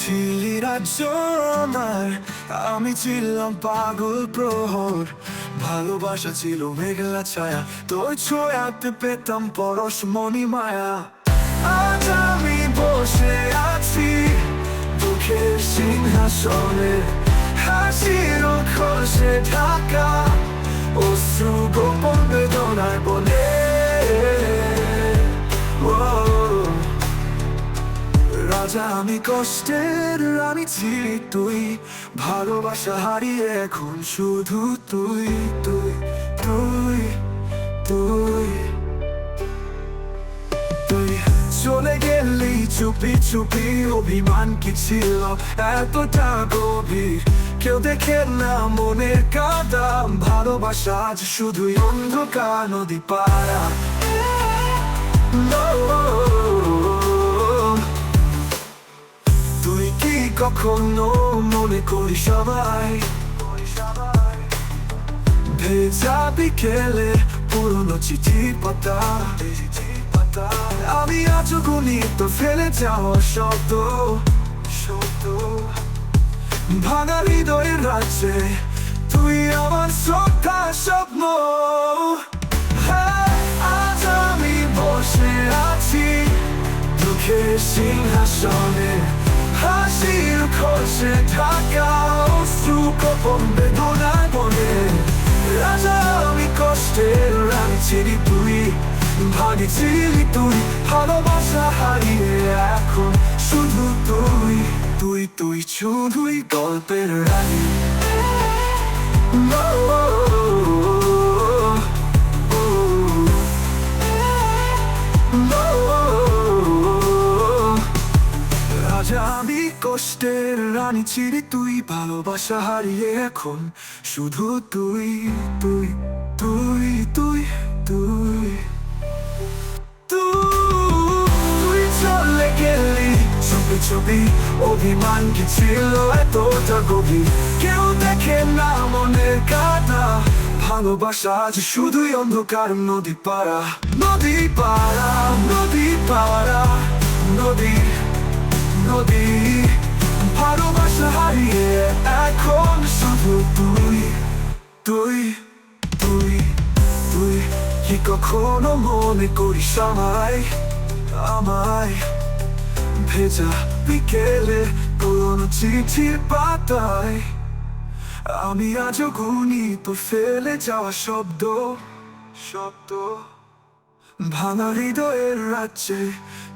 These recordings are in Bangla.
ছিলি আমি ছিলাম পাগল প্রহর। ভালোবাসা ছিল মেঘলা ছায়া, তোর ছোঁয়াতে পেতাম পরশ মনি মায়া। আজ আমি বসে আছি দুঃখের সিংহাসনে, হাসির খসে ঢাকা, অশ্রু গোপন বেদনার বলে রাজা, আমি কষ্টের রানী ছিলি তুই। ভালোবাসা হারিয়ে এখন শুধু তুই তুই তুই তুই। তুই চলে গেলি চুপি চুপি, অভিমান কি ছিল? এতটা গভীর, কেউ দেখে না মনের কাদা ভালোবাসা আজ শুধুই অন্ধকার, নদী পাড়া। কি মনে করিস সবাই। ভেজা বিকেলে পুরনো চিঠি পাতা। আমি আজ গুণিত ফেলে যাওয়া শব্দ। শব্দ। ভাঙা হৃদয়ের রাজ্যে তুই আমার শ্রদ্ধা স্বপ্ন। হ্যাঁ, আজ আমি বসে আছি। দুঃখের সিংহাসনে হাসির খসে ঢাকা অশ্রু কপন বেদনায় বনে রাজা আমি কষ্টের রানী ছিলি তুই ভাগি ছিলি তুই ভালোবাসা হারিয়ে এখন শুধু তুই তুই তুই শুধুই গল্পের রানী রাজা আমি কষ্টের রানী ছিলি তুই, ভালোবাসা হারিয়ে এখন শুধু তুই তুই তুই তুই তুই। তুই চলে গেলি, ছবি ছবি, অভিমান কি ছিল এতটা গভীর? কেউ দেখে না মনের কাটা ভালোবাসা আজ শুধুই অন্ধকার, নদী পাড়া নদী পাড়া নদী পাড়া। নদী ভালোবাসা হারিয়ে এখন শুধু তুই তুই তুই তুই কি কখনো মনে করিস আমায় আমায় ভেজা বিকেলে পুরনো চিঠির পাতায় আমি আজও গুনি তো ফেলে যাওয়া শব্দ শব্দ ভাঙা হৃদয়ের রাজ্যে,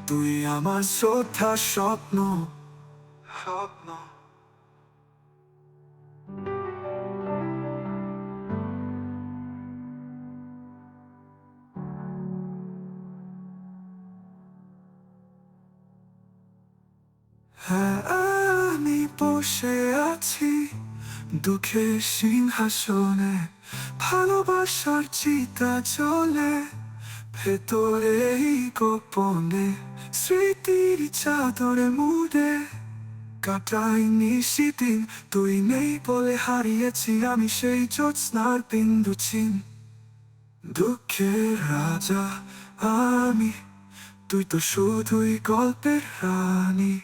তুই আমার শ্রদ্ধা স্বপ্ন। স্বপ্ন। হ্যাঁ আমি বসে আছি দুঃখের সিংহাসনে, ভালোবাসার চিতা চলে ভেতরে এই গোপনে স্মৃতির চাদরে মুড়ে কাটাই নিশিদিন তুই নেই বলে হারিয়েছি আমি সেই জ্যোৎস্নার বিন্দু চিন দুঃখের রাজা আমি তুই তো শুধুই গল্পের রানী